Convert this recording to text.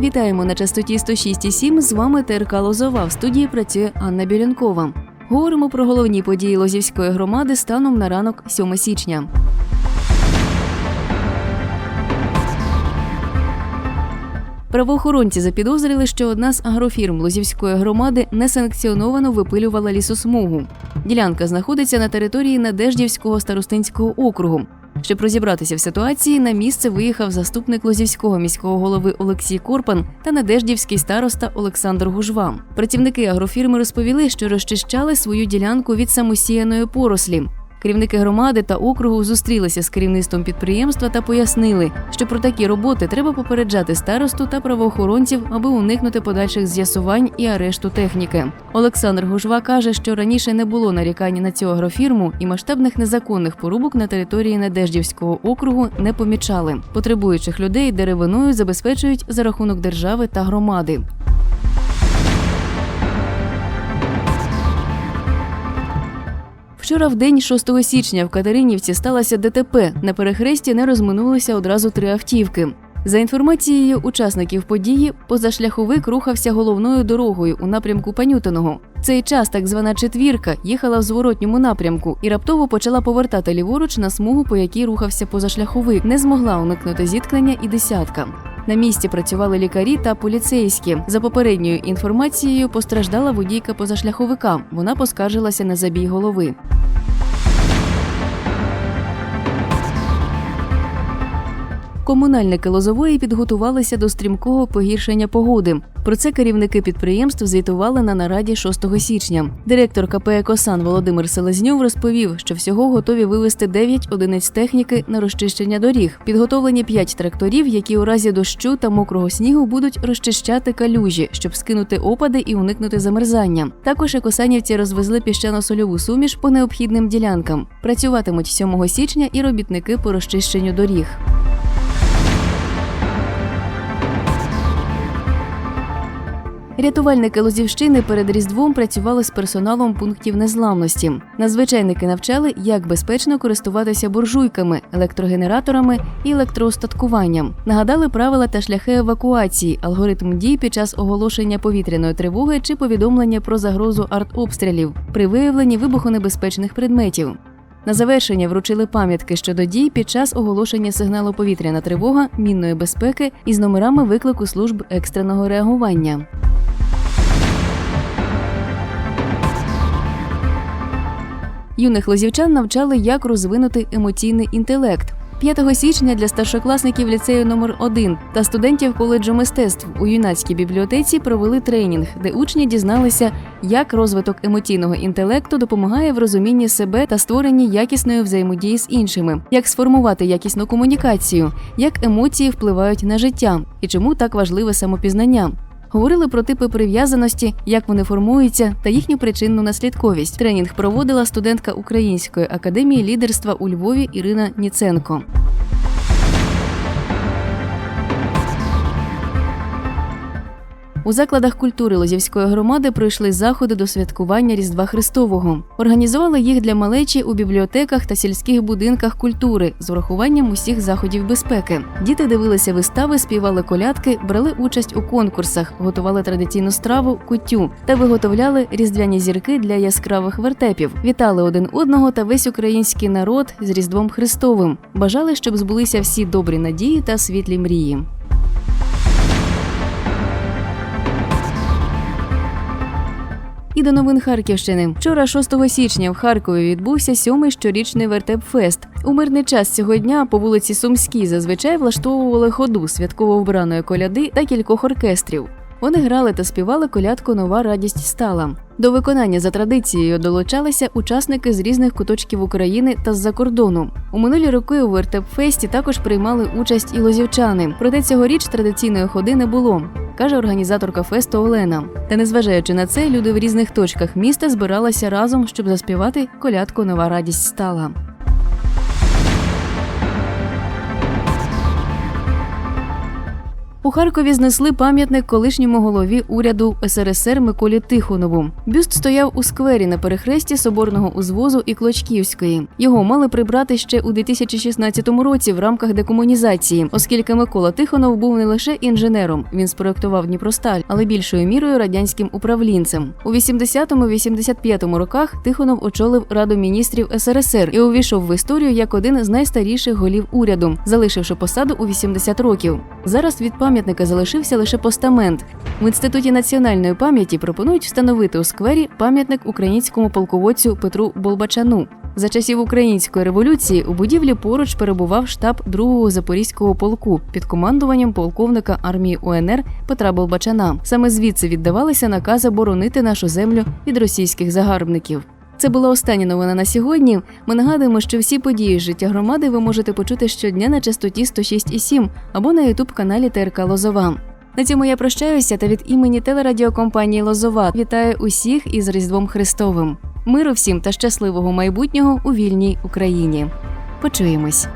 Вітаємо на частоті 106,7. З вами ТРК Лозова. В студії працює Анна Білянкова. Говоримо про головні події Лозівської громади станом на ранок 7 січня. Правоохоронці запідозрили, що одна з агрофірм Лозівської громади несанкціоновано випилювала лісосмугу. Ділянка знаходиться на території Надеждівського старостинського округу. Щоб розібратися в ситуації, на місце виїхав заступник Лозівського міського голови Олексій Корпан та надеждівський староста Олександр Гужва. Працівники агрофірми розповіли, що розчищали свою ділянку від самосіяної порослі. Керівники громади та округу зустрілися з керівництвом підприємства та пояснили, що про такі роботи треба попереджати старосту та правоохоронців, аби уникнути подальших з'ясувань і арешту техніки. Олександр Гужва каже, що раніше не було нарікань на цю агрофірму і масштабних незаконних порубок на території Надеждівського округу не помічали. Потребуючих людей деревиною забезпечують за рахунок держави та громади. Вчора в день 6 січня в Катеринівці сталося ДТП. На перехресті не розминулися одразу три автівки. За інформацією учасників події, позашляховик рухався головною дорогою у напрямку Панютиного. Цей час так звана четвірка їхала в зворотньому напрямку і раптово почала повертати ліворуч на смугу, по якій рухався позашляховик. Не змогла уникнути зіткнення і десятка. На місці працювали лікарі та поліцейські. За попередньою інформацією, постраждала водійка позашляховика. Вона поскаржилася на забій голови. Комунальники Лозової підготувалися до стрімкого погіршення погоди. Про це керівники підприємств звітували на нараді 6 січня. Директор КП «Екосан» Володимир Селезньов розповів, що всього готові вивести 9 одиниць техніки на розчищення доріг. Підготовлені 5 тракторів, які у разі дощу та мокрого снігу будуть розчищати калюжі, щоб скинути опади і уникнути замерзання. Також екосанівці розвезли піщано-сольову суміш по необхідним ділянкам. Працюватимуть 7 січня і робітники по розчищенню доріг. Рятувальники Лозівщини перед Різдвом працювали з персоналом пунктів незламності. Надзвичайники навчали, як безпечно користуватися буржуйками, електрогенераторами і електроустаткуванням. Нагадали правила та шляхи евакуації, алгоритм дій під час оголошення повітряної тривоги чи повідомлення про загрозу артобстрілів при виявленні вибухонебезпечних предметів. На завершення вручили пам'ятки щодо дій під час оголошення сигналу повітряна тривога, мінної безпеки із номерами виклику служб екстреного реагування. Юних лозівчан навчали, як розвинути емоційний інтелект. 5 січня для старшокласників ліцею номер 1 та студентів коледжу мистецтв у юнацькій бібліотеці провели тренінг, де учні дізналися, як розвиток емоційного інтелекту допомагає в розумінні себе та створенні якісної взаємодії з іншими, як сформувати якісну комунікацію, як емоції впливають на життя і чому так важливе самопізнання. Говорили про типи прив'язаності, як вони формуються, та їхню причинну наслідковість. Тренінг проводила студентка Української академії лідерства у Львові Ірина Ніценко. У закладах культури Лозівської громади пройшли заходи до святкування Різдва Христового. Організували їх для малечі у бібліотеках та сільських будинках культури з урахуванням усіх заходів безпеки. Діти дивилися вистави, співали колядки, брали участь у конкурсах, готували традиційну страву кутю та виготовляли різдвяні зірки для яскравих вертепів. Вітали один одного та весь український народ з Різдвом Христовим. Бажали, щоб збулися всі добрі надії та світлі мрії. І до новин Харківщини. Вчора, 6 січня, в Харкові відбувся сьомий щорічний вертеп-фест. У мирний час цього дня по вулиці Сумській зазвичай влаштовували ходу святково вбраної коляди та кількох оркестрів. Вони грали та співали колядку Нова радість стала. До виконання за традицією долучалися учасники з різних куточків України та з-за кордону. У минулі роки у вертеп-фесті також приймали участь і лозівчани. Проте цьогоріч традиційної ходи не було, каже організаторка фесту Олена. Та незважаючи на це, люди в різних точках міста збиралися разом, щоб заспівати колядку Нова радість стала. У Харкові знесли пам'ятник колишньому голові уряду СРСР Миколі Тихонову. Бюст стояв у сквері на перехресті соборного узвозу і Клочківської. Його мали прибрати ще у 2016 році в рамках декомунізації, оскільки Микола Тихонов був не лише інженером, він спроектував Дніпросталь, але більшою мірою радянським управлінцем. У 80-85 роках Тихонов очолив Раду міністрів СРСР і увійшов в історію як один з найстаріших голів уряду, залишивши посаду у 80 років. Зараз від пам'ятника залишився лише постамент. В інституті національної пам'яті пропонують встановити у сквері пам'ятник українському полководцю Петру Болбачану. За часів української революції у будівлі поруч перебував штаб 2-го запорізького полку під командуванням полковника армії УНР Петра Болбачана. Саме звідси віддавалися накази боронити нашу землю від російських загарбників. Це була остання новина на сьогодні. Ми нагадуємо, що всі події з життя громади ви можете почути щодня на частоті 106,7 або на ютуб каналі ТРК Лозова. На цьому я прощаюся та від імені телерадіокомпанії Лозова вітаю усіх із Різдвом Христовим. Миру всім та щасливого майбутнього у вільній Україні. Почуємось.